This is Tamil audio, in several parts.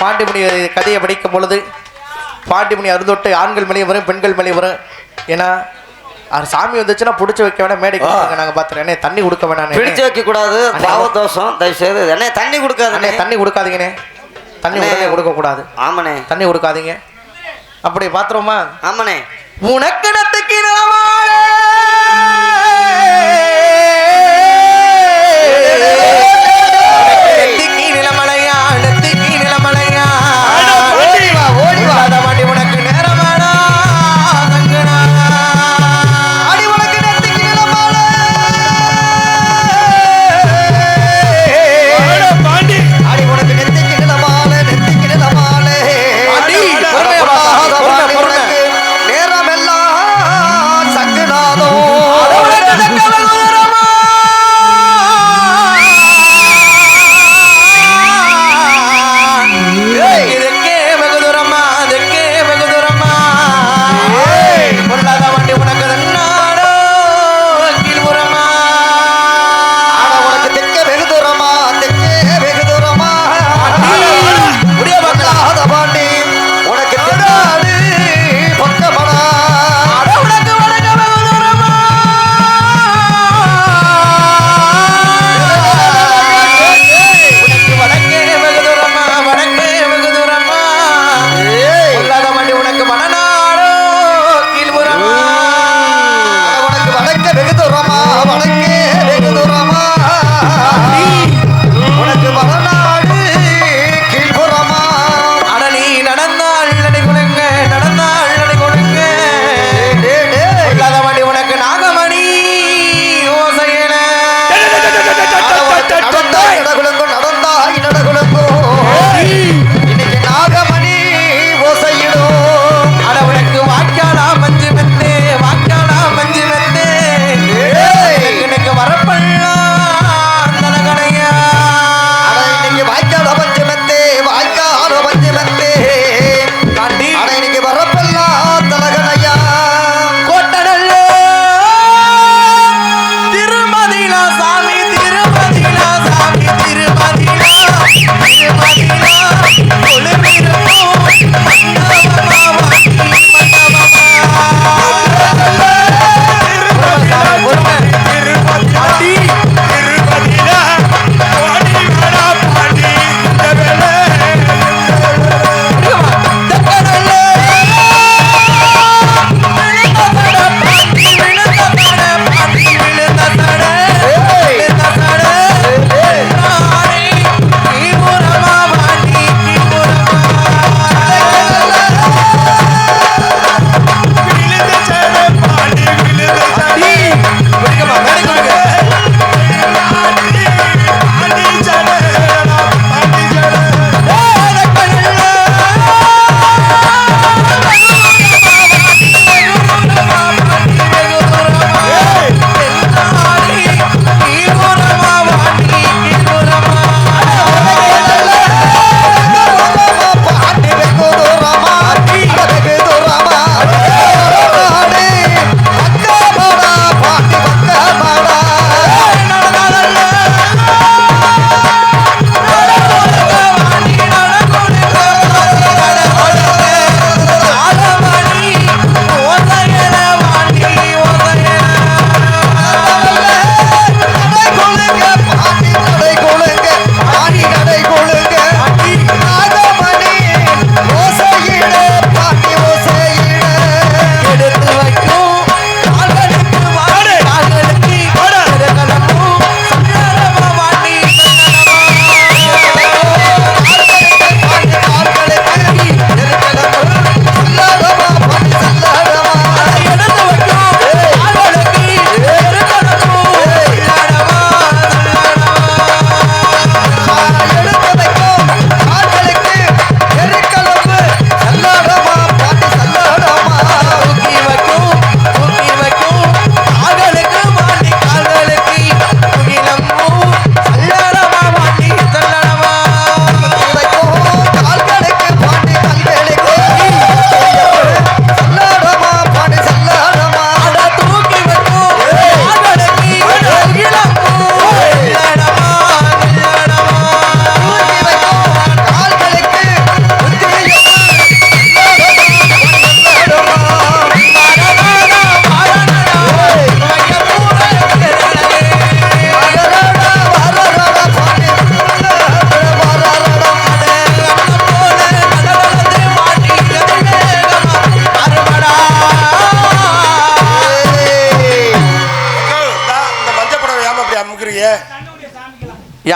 பாண்டிமணி கதையை படிக்கும் பொழுது பாண்டிமணி அருந்தொட்டு ஆண்கள் மணி வரும் பெண்கள் மணி வரும். ஏன்னா அது சாமி வந்துச்சுன்னா பிடிச்சி வைக்க வேணாம் மேடைக்கு வாங்க, நாங்க பாத்துறேன் அண்ணே, தண்ணி கொடுக்க வேணாம் பிடிச்சு வைக்க கூடாது பாவதோஷம் தயவு செய்து அண்ணே தண்ணி அண்ணே கொடுக்காதண்ணே தண்ணி கொடுக்காதீங்கண்ணே தண்ணி அண்ணே. உடனே கொடுக்க கூடாது. ஆமாண்ணே. தண்ணி கொடுக்காதீங்க. அப்படி பாத்துருமா ஆமாண்ணே. உனக்கு நெத்திக்கு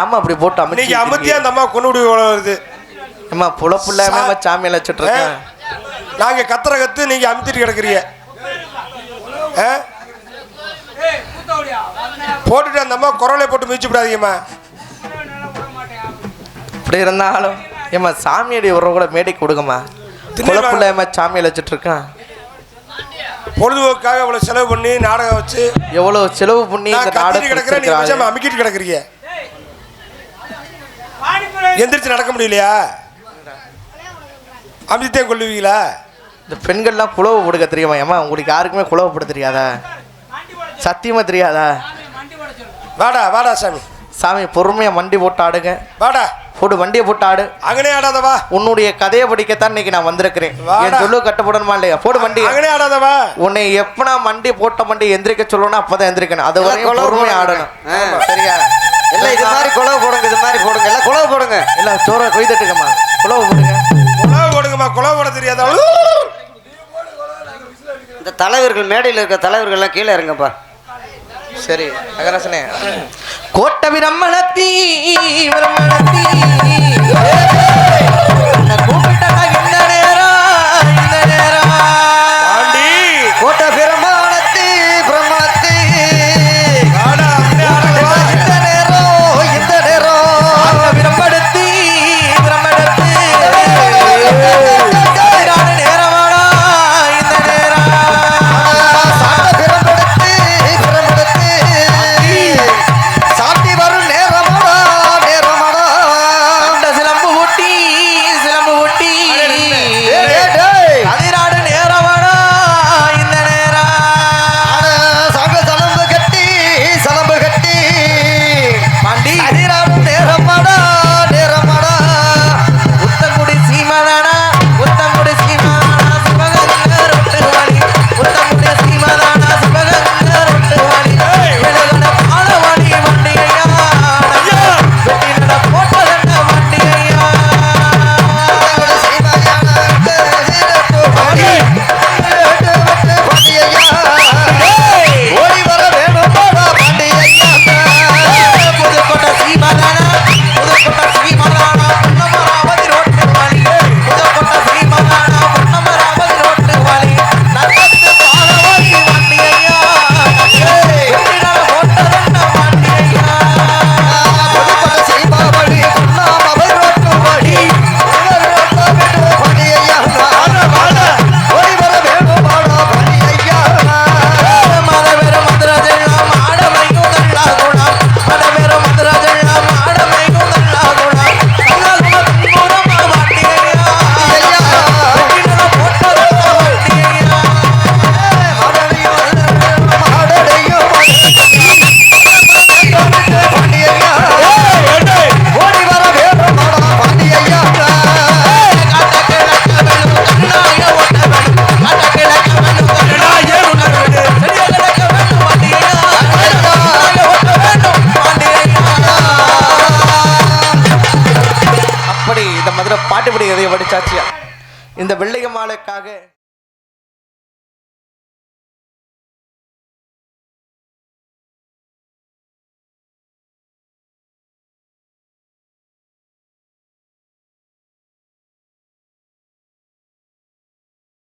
ஏம்மா அப்படி போட்டு அமைச்சு அமுத்தியா அந்த அம்மா கொண்டு விடி வருது. அம்மா புலப்பு இல்லாம சாமியில வச்சுட்டு இருக்கேன் நாங்க கத்துற கத்து நீங்க அமுத்திட்டு கிடக்குறீங்க? போட்டுட்டு அந்த அம்மா குரலை போட்டு மிதிச்சு விடாதீங்கம்மா. இப்படி இருந்தாலும் ஏம்மா சாமியடி உறவு கூட மேடைக்கு கொடுங்கம்மா. திண்ணை குழப்பு இல்லாம சாமியில வச்சுட்டு இருக்கான் பொழுதுபோக்காக இவ்வளவு செலவு பண்ணி நாடகம் வச்சு எவ்வளவு செலவு பண்ணி கிடக்குறேன் நாடகம் பேசாம அமுக்கிட்டு கிடக்குறீங்க. எந்திரிச்சு நடக்க முடியலையா? அமித்தே கொள்ளுவீங்களா இந்த பெண்கள்லாம் குழவு போடுக்க தெரியுமா ஏம்மா? உங்களுக்கு யாருக்குமே குழவு போட தெரியாதா? சத்தியமா தெரியாதா? வாடா வாடா சாமி. சாமி பொறுமையா வண்டி போட்டு ஆடுங்க. வாடா. போட்டு வண்டியை போட்டு ஆடு. அங்கனே ஆடாத வா. உன்னுடைய கதையை படிக்கத்தான் இன்னைக்கு நான் வந்திருக்கிறேன். வாடா. என் சொல்லு கட்டப்படணுமா இல்லையா? போடு வண்டி. அங்கனே ஆடாத வா. உன்னை எப்ப நான் வண்டி போட்ட வண்டி எந்திரிக்க சொல்லணும் அப்பதான் எந்திரிக்கணும். அது வரையும் குழவு பொறுமையா போடுங்க. ஆடணும். சரியா? இல்ல இது மாதிரி குழவு போடுங்க இது மாதிரி போடுங்க. எல்லாம் குழவு போடுங்க. எல்லாம் சோற கொய்தட்டுக்கம்மா குழவு போடுங்க. குழவை போடுங்கம்மா குழவை போட தெரியாத? இந்த தலைவர்கள் மேடையில் இருக்க தலைவர்கள் எல்லாம் கீழே இறங்கப்பா சரி அகரசனே. கோட்ட பிரம்மணத்தி பிரம்மணத்தி. அதில் பாட்டு மதுரை எதையும் படிச்சாச்சியா இந்த வெள்ளைய மாலைக்காக